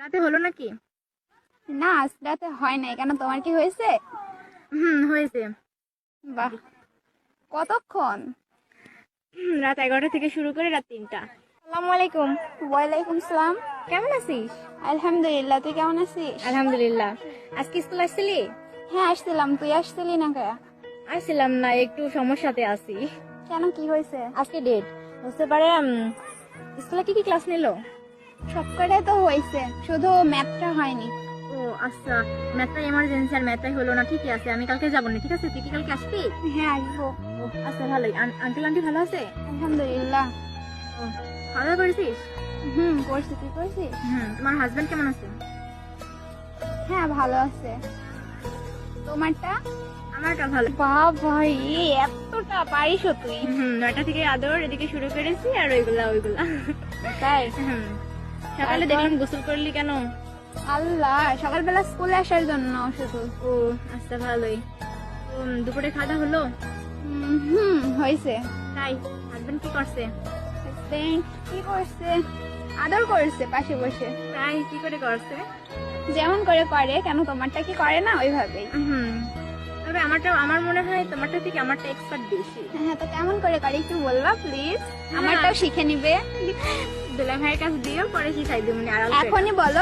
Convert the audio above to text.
রাতে হলো নাকি? না আজ রাতে হয় নাই। কেন তোমার কি হয়েছে? হুম হয়েছে। বাহ। কতক্ষণ? রাত এগারোটা থেকে শুরু করে রাত তিনটা। আসসালামু আলাইকুম। ওয়ালাইকুম সালাম। কেমন আছিস? আলহামদুলিল্লাহ তুই কেমন আছিস? আলহামদুলিল্লাহ। আজকে স্কুল আসছিলি? হ্যাঁ আসছিলাম। তুই আসছিলি না কে? আসছিলাম না একটু সমস্যাতে আছি। কেন কি হয়েছে? আজকে ডেট বুঝতে পারে স্কুলে কি কি ক্লাস নিলো? সব করে তো হয়েছে শুধু ম্যাথটা হয়নি। ও আচ্ছা ম্যাথটা এমার্জেন্সি আর ম্যাথটাই হলো না ঠিকই আছে আমি কালকে যাব না ঠিক আছে? তুই কি কালকে আসবি? হ্যাঁ আসব। আচ্ছা ভালোই। আঙ্কেল আন্টি ভালো আছে? আলহামদুলিল্লাহ। খাওয়া দাওয়া করেছিস? হুম করছি তুই করছিস? হুম তোমার হাজবেন্ড কেমন আছে? হ্যাঁ ভালো আছে। তোমারটা? আমারটা ভালো। বাবা রে এতটা পারিস তুই। হুম নয়টা থেকে আদর এদিকে শুরু করেছি আর ওইগুলা ওইগুলা। তাই? হুম। সকালে দেখলাম গোসল করলি কেন? আল্লাহ সকালবেলা স্কুলে আসার জন্য শুধু। ও আচ্ছা ভালোই। দুপুরে খাওয়া হলো? হুম, হয়েছে। তাই হাজবেন্ড কি করছে? Husband কি করছে? আদর করছে পাশে বসে। তাই কি করে করছে? যেমন করে করে কেন তোমারটা কি করে না? ওইভাবেই। হুম। তবে আমারটা আমার মনে হয় তোমারটা থেকে আমারটা এক্সপার্ট বেশি। হ্যাঁ তো কেমন করে করে একটু বলবা প্লিজ আমারটাও শিখে নিবে। দুলা হ্যাঁ কাছে দিও পরে শিখাই দিও মানে এখনই বলো।